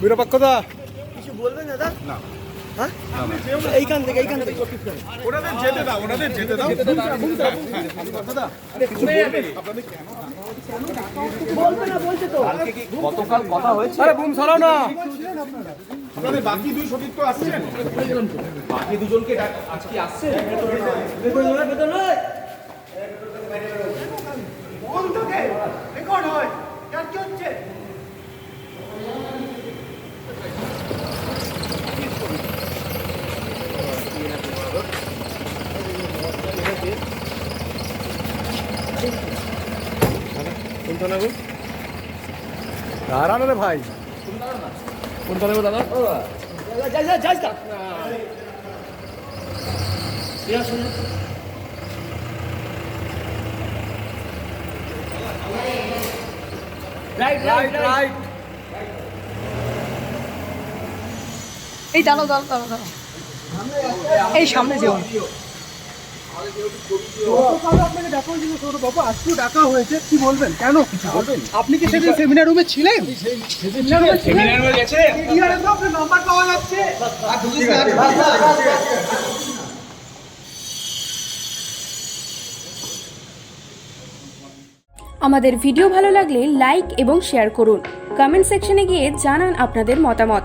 নিরপেক্ষতা কিছু বলবেন দাদা? না। হ্যাঁ? এইখান থেকে এইখান থেকে। ওনাদের যেতে দাও ওনাদের যেতে দাও। দাদা কিছু বলবেন আপনাদের কেন বলবে। না বলছে তো। গতকাল কথা হয়েছে? আরে বুম সরাও না। আপনাদের বাকি দুই সতীর্থ আসছেন? বাকি দুজনকে আজকে আসছে দাদা এই দাঁড়াও দাঁড়াও দাঁড়াও দাঁড়াও। এই সামনে যেও আপনি কি সেদিন সেমিনার রুমে ছিলেন? সেমিনার রুমে গেছে। নাম্বার পাওয়া যাচ্ছে। আমাদের ভিডিও ভালো লাগলে লাইক এবং শেয়ার করুন। কমেন্ট সেকশনে গিয়ে জানান আপনাদের মতামত।